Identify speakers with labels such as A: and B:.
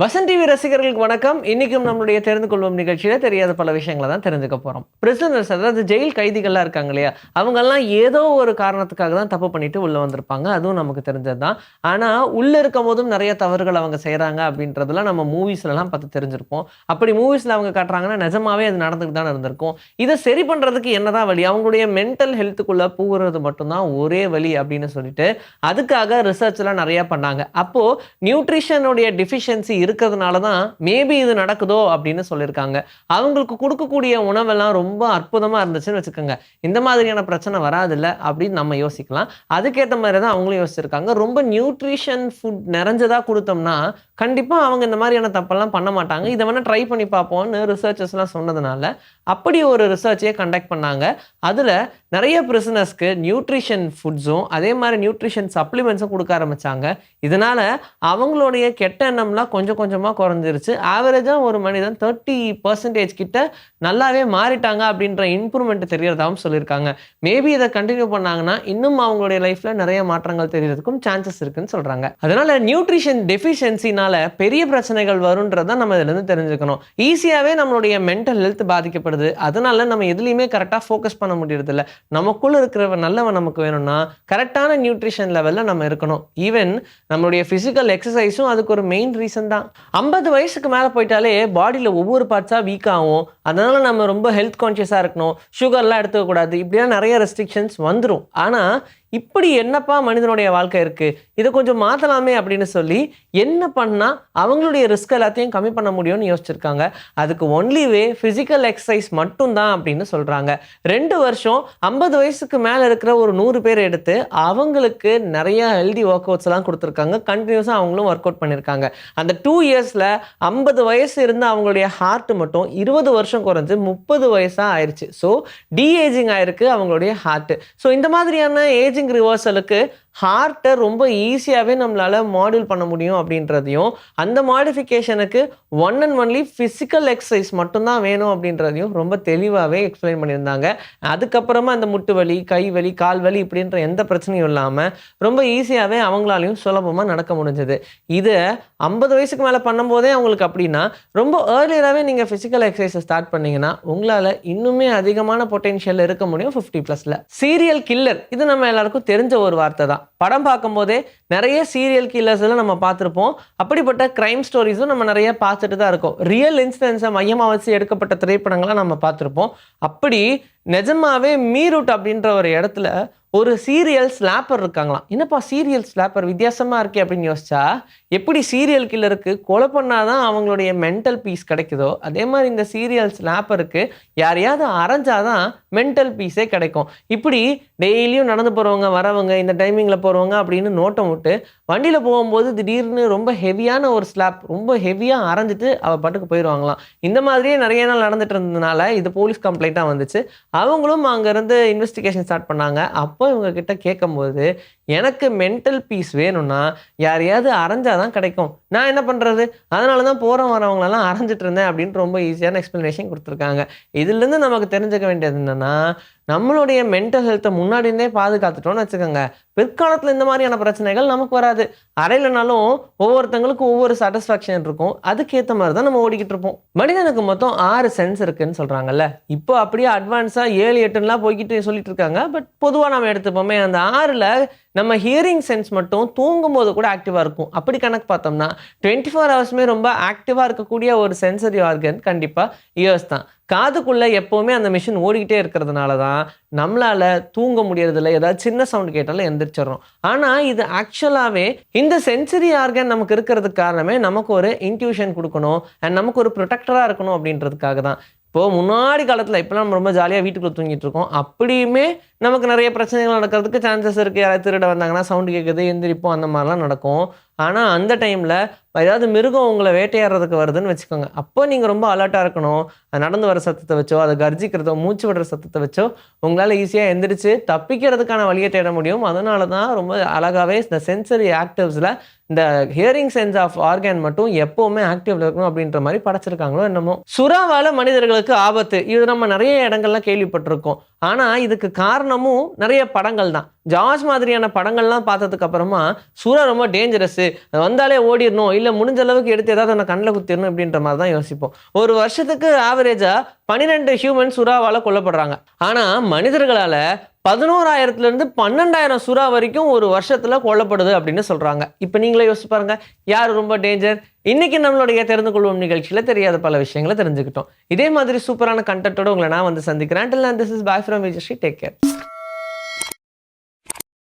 A: Vasanth TV ரசிகர்களுக்கு வணக்கம். இன்னைக்கும் நம்மளுடைய தெரிந்து கொள்வோம் நிகழ்ச்சியில தெரியாத பல விஷயங்களை தான் தெரிஞ்சுக்க போறோம். பிரிசனர்ஸ் அதாவது ஜெயில் கைதிகள்லாம் இருக்காங்க இல்லையா? அவங்கெல்லாம் ஏதோ ஒரு காரணத்துக்காக தான் தப்பு பண்ணிட்டு உள்ள வந்திருப்பாங்க. அதுவும் நமக்கு தெரிஞ்சது தான். ஆனா உள்ள இருக்கும் போதும் நிறைய தவறுகள் அவங்க செய்கிறாங்க அப்படின்றதெல்லாம் நம்ம மூவிஸ்லலாம் பார்த்து தெரிஞ்சிருப்போம். அப்படி மூவிஸ்ல அவங்க காட்டுறாங்கன்னா நிஜமாவே அது நடந்துட்டு தான் இருந்திருக்கும். இதை சரி பண்றதுக்கு என்னதான் வழி? அவங்களுடைய மென்டல் ஹெல்த்துக்குள்ள போகிறது மட்டும்தான் ஒரே வழி அப்படின்னு சொல்லிட்டு அதுக்காக ரிசர்ச்லாம் நிறைய பண்ணாங்க. அப்போ நியூட்ரிஷனுடைய டிஃபிஷியன்சி இருக்கிறதுனால தான் மேபி இது நடக்குதோ அப்படின்னு சொல்லியிருக்காங்க. அவங்களுக்கு கொடுக்கக்கூடிய உணவெல்லாம் ரொம்ப அற்புதமாக இருந்துச்சுன்னு வச்சுக்கோங்க. இந்த மாதிரியான பிரச்சனை வராதில்ல அப்படின்னு நம்ம யோசிக்கலாம். அதுக்கேற்ற மாதிரி தான் அவங்களும் யோசிச்சிருக்காங்க. ரொம்ப நியூட்ரிஷன் ஃபுட் நிறைஞ்சதாக கொடுத்தோம்னா கண்டிப்பாக அவங்க இந்த மாதிரியான தப்பெல்லாம் பண்ண மாட்டாங்க. இதை வேணால் ட்ரை பண்ணி பார்ப்போம்னு ரிசர்ச்சர்ஸ்லாம் சொன்னதுனால அப்படி ஒரு ரிசர்ச்சையே கண்டக்ட் பண்ணாங்க. அதில் நிறைய பிரிசனர்ஸ்க்கு நியூட்ரிஷன் ஃபுட்ஸும் அதே மாதிரி நியூட்ரிஷன் சப்ளிமெண்ட்ஸும் கொடுக்க ஆரம்பிச்சாங்க. இதனால அவங்களுடைய கெட்ட எண்ணம்லாம் கொஞ்சம் கொஞ்சமாக குறைஞ்சிருச்சு. ஆவரேஜாக ஒரு மனிதன் தேர்ட்டி பர்சன்டேஜ் கிட்ட நல்லாவே மாறிட்டாங்க அப்படின்ற இம்ப்ரூவ்மெண்ட் தெரியறதாகவும் சொல்லியிருக்காங்க. மேபி இதை கண்டினியூ பண்ணாங்கன்னா இன்னும் அவங்களுடைய லைஃப்ல நிறைய மாற்றங்கள் தெரியறதுக்கும் சான்சஸ் இருக்குன்னு சொல்கிறாங்க அதனால நியூட்ரிஷன் டெஃபிஷியன்சினால பெரிய பிரச்சனைகள் வரும்ன்றதை நம்ம இதுலேருந்து தெரிஞ்சுக்கணும். ஈஸியாகவே நம்மளுடைய மென்டல் ஹெல்த் பாதிக்கப்படுது. அதனால நம்ம எதுலேயுமே கரெக்டாக ஃபோக்கஸ் பண்ண முடியறதில்ல. நமக்குள்ளே இருக்கிற நல்லவன் நமக்கு வேணும்னா கரெக்டான நியூட்ரிஷன் லெவலில் நம்ம இருக்கணும். ஈவன் நம்மளுடைய ஃபிசிக்கல் எக்ஸசைஸும் அதுக்கு ஒரு மெயின் ரீசன் தான். ஐம்பது வயசுக்கு மேலே போயிட்டாலே பாடியில் ஒவ்வொரு பார்ட்ஸாக வீக் ஆகும். அதனால நம்ம ரொம்ப ஹெல்த் கான்ஷியஸாக இருக்கணும். சுகர்லாம் எடுத்துக்கக்கூடாது. இப்படிலாம் நிறைய ரெஸ்ட்ரிக்ஷன்ஸ் வந்துடும் ஆனால் இப்படி என்னப்பா மனிதனுடைய வாழ்க்கை இருக்கு? இதை கொஞ்சம் மாற்றலாமே அப்படின்னு சொல்லி என்ன பண்ணால் அவங்களுடைய ரிஸ்க் எல்லாத்தையும் கம்மி பண்ண முடியும்னு யோசிச்சிருக்காங்க. அதுக்கு ஒன்லி வே ஃபிசிக்கல் எக்ஸசைஸ் மட்டும்தான் அப்படின்னு சொல்கிறாங்க ரெண்டு வருஷம் ஐம்பது வயசுக்கு மேலே இருக்கிற ஒரு நூறு பேர் எடுத்து அவங்களுக்கு நிறைய ஹெல்தி ஒர்க் அவுட்ஸ் எல்லாம் கொடுத்துருக்காங்க. கண்டினியூஸாக அவங்களும் ஒர்க் அவுட் பண்ணியிருக்காங்க அந்த டூ இயர்ஸில் ஐம்பது வயசு இருந்த அவங்களுடைய ஹார்ட் மட்டும் இருபது வருஷம் குறைஞ்சு முப்பது வயசாக ஆயிடுச்சு ஸோ டீஏஜிங் ஆயிருக்கு அவங்களுடைய ஹார்ட் ஸோ இந்த மாதிரியான ஏஜ் ஏஜிங் ரிவர்சலுக்கு ஹார்ட்டை ரொம்ப ஈஸியாகவே நம்மளால் மாடியூல் பண்ண முடியும் அப்படின்றதையும் அந்த மாடிஃபிகேஷனுக்கு one and only physical exercise மட்டும்தான் வேணும் அப்படின்றதையும் ரொம்ப தெளிவாகவே எக்ஸ்பிளைன் பண்ணியிருந்தாங்க. அதுக்கப்புறமா அந்த முட்டு வலி கை வலி கால் வலி இப்படின்ற எந்த பிரச்சனையும் இல்லாமல் ரொம்ப ஈஸியாகவே அவங்களாலையும் சுலபமாக நடக்க முடிஞ்சது. இதை ஐம்பது வயசுக்கு மேலே பண்ணும்போதே அவங்களுக்கு அப்படின்னா ரொம்ப ஏர்லியராகவே நீங்கள் ஃபிசிக்கல் எக்ஸசைஸை ஸ்டார்ட் பண்ணீங்கன்னா உங்களால் இன்னுமே அதிகமான பொட்டென்ஷியல் இருக்க முடியும் ஃபிஃப்டி ப்ளஸில் சீரியல் கில்லர் இது நம்ம எல்லாருக்கும் தெரிஞ்ச ஒரு வார்த்தை தான். படம் பார்க்கும்போதே நிறைய சீரியல் கில்லர்ஸ்லாம் நம்ம பார்த்துருப்போம். அப்படிப்பட்ட க்ரைம் ஸ்டோரிஸும் நம்ம நிறைய பார்த்துட்டு தான் இருக்கோம். ரியல் இன்சிடென்ட்ஸை மையமாக வச்சு எடுக்கப்பட்ட திரைப்படங்கள்லாம் நம்ம பார்த்துருப்போம். அப்படி நிஜமாவே மீரூட் அப்படின்ற ஒரு இடத்துல ஒரு சீரியல் ஸ்லாப்பர் இருக்காங்களாம். என்னப்பா சீரியல் ஸ்லாப்பர் வித்தியாசமாக இருக்கே அப்படின்னு யோசிச்சா எப்படி சீரியல் கில்லருக்கு கொலை பண்ணாதான் அவங்களுடைய மென்டல் பீஸ் கிடைக்குதோ அதே மாதிரி இந்த சீரியல் ஸ்லாப்பருக்கு யாரையாவது அரைஞ்சாதான் மென்டல் பீஸே கிடைக்கும். இப்படி டெய்லியும் நடந்து போகிறவங்க வரவங்க இந்த டைமிங்கில் போகிறவங்க அப்படின்னு நோட்டம் விட்டு வண்டியில் போகும்போது திடீர்னு ரொம்ப ஹெவியான ஒரு ஸ்லாப் ரொம்ப ஹெவியாக அரைஞ்சிட்டு அவள் பாட்டுக்கு போயிடுவாங்களாம் இந்த மாதிரியே நிறைய நாள் நடந்துட்டு இருந்ததுனால இது போலீஸ் கம்ப்ளைண்ட்டாக வந்துச்சு. அவங்களும் அங்கேருந்து இன்வெஸ்டிகேஷன் ஸ்டார்ட் பண்ணாங்க. அப்போ இவங்க கிட்ட கேட்கும்போது எனக்கு மென்டல் பீஸ் வேணும்னா யாரையாவது அரைஞ்சால் தான் கிடைக்கும். நான் என்ன பண்ணுறது அதனால தான் போகிற வரவங்களெல்லாம் அரைஞ்சிட்டு இருந்தேன் அப்படின்னு ரொம்ப ஈஸியான எக்ஸ்ப்ளனேஷன் கொடுத்துருக்காங்க. இதுலேருந்து நமக்கு தெரிஞ்சுக்க வேண்டியது என்னென்னா நம்மளுடைய மென்டல் ஹெல்த்தை முன்னாடி இருந்தே பாதுகாத்துட்டோம்னு வச்சுக்கோங்க. பிற்காலத்தில் இந்த மாதிரியான பிரச்சனைகள் நமக்கு வராது. அறையிலனாலும் ஒவ்வொருத்தங்களுக்கும் ஒவ்வொரு சாட்டிஸ்ஃபேக்ஷன் இருக்கும். அதுக்கேற்ற மாதிரி தான் நம்ம ஓடிக்கிட்டு இருப்போம். மனிதனுக்கு மொத்தம் ஆறு சென்ஸ் இருக்குன்னு சொல்கிறாங்கல்ல இப்போ அப்படியே அட்வான்ஸாக ஏழு எட்டுலாம் போய்கிட்டு சொல்லிட்டு இருக்காங்க. பட் பொதுவாக நம்ம எடுத்துப்போமே அந்த ஆறில் நம்ம ஹியரிங் சென்ஸ் மட்டும் தூங்கும்போது கூட ஆக்டிவாக இருக்கும். அப்படி கணக்கு பார்த்தோம்னா டுவெண்ட்டி ஃபோர் ஹவர்ஸுமே ரொம்ப ஆக்டிவாக இருக்கக்கூடிய ஒரு சென்சரி ஆர்கன் கண்டிப்பாக இயர்ஸ் தான். காதுக்குள்ளே எப்போவுமே அந்த மிஷின் ஓடிக்கிட்டே இருக்கிறதுனால தான் நம்மளால் தூங்க முடியறதில்ல. ஏதாவது சின்ன சவுண்ட் கேட்டாலும் எந்திரிச்சிடறோம். ஆனால் இது ஆக்சுவலாகவே இந்த சென்சரி ஆர்கன் நமக்கு இருக்கிறதுக்கு காரணமே நமக்கு ஒரு இன்ட்யூஷன் கொடுக்கணும். அண்ட் நமக்கு ஒரு ப்ரொடெக்டராக இருக்கணும் அப்படின்றதுக்காக தான் இப்போது முன்னாடி காலத்தில் இப்போலாம் நம்ம ரொம்ப ஜாலியாக வீட்டுக்குள்ளே தூங்கிட்டு இருக்கோம். அப்படியுமே நமக்கு நிறைய பிரச்சனைகள் நடக்கிறதுக்கு சான்சஸ் இருக்குது யாராவது திருட வந்தாங்கன்னா சவுண்டு கேட்குது எந்திரிப்போம் அந்த மாதிரிலாம் நடக்கும். ஆனால் அந்த டைமில் ஏதாவது மிருகம் உங்களை வேட்டையாடுறதுக்கு வருதுன்னு வச்சுக்கோங்க. அப்போ நீங்கள் ரொம்ப அலர்ட்டாக இருக்கணும். அது நடந்து வர சத்தத்தை வச்சோ அதை கர்ஜிக்கிறதோ மூச்சு விடுற சத்தத்தை வச்சோ உங்களால் ஈஸியாக எந்திரிச்சு தப்பிக்கிறதுக்கான வழியை தேட முடியும். அதனால தான் ரொம்ப அழகாகவே இந்த சென்சரி ஆக்டிவ்ஸில் இந்த ஹியரிங் சென்ஸ் ஆஃப் ஆர்கன் மட்டும் எப்போவுமே ஆக்டிவ்ல இருக்கணும் அப்படின்ற மாதிரி படைச்சிருக்காங்களோ என்னமோ. சுறாவால் மனிதர்களுக்கு ஆபத்து. இது நம்ம நிறைய இடங்கள்லாம் கேள்விப்பட்டிருக்கோம். ஆனால் இதுக்கு காரணம் காரணமும் நிறைய படங்கள் தான். ஜார்ஜ் மாதிரியான படங்கள்லாம் பார்த்ததுக்கு அப்புறமா சுறா ரொம்ப டேஞ்சரஸ் வந்தாலே ஓடிடணும் இல்லை முடிஞ்ச அளவுக்கு எடுத்து ஏதாவது நான் கண்ணில் குத்திடணும் அப்படின்ற மாதிரி தான் யோசிப்போம். ஒரு வருஷத்துக்கு ஆவரேஜாக பன்னிரெண்டு ஹியூமன் சுறாவால் கொல்லப்படுறாங்க. ஆனால் மனிதர்களால் பதினோராயிரத்துல இருந்து பன்னெண்டாயிரம் சுறா வரைக்கும் ஒரு வருஷத்துல கொல்லப்படுது அப்படின்னு சொல்றாங்க. இப்போ நீங்களே யோசிச்சு பாருங்க யார் ரொம்ப டேஞ்சர் இன்னைக்கு நம்மளுடைய தெரிந்து கொள்வோம் நிகழ்ச்சியில் தெரியாத பல விஷயங்களை தெரிஞ்சுக்கிட்டோம். இதே மாதிரி சூப்பரான கண்டென்ட்டோடு உங்களை நான் வந்து சந்திக்கிறேன். This is boy from Vijay take care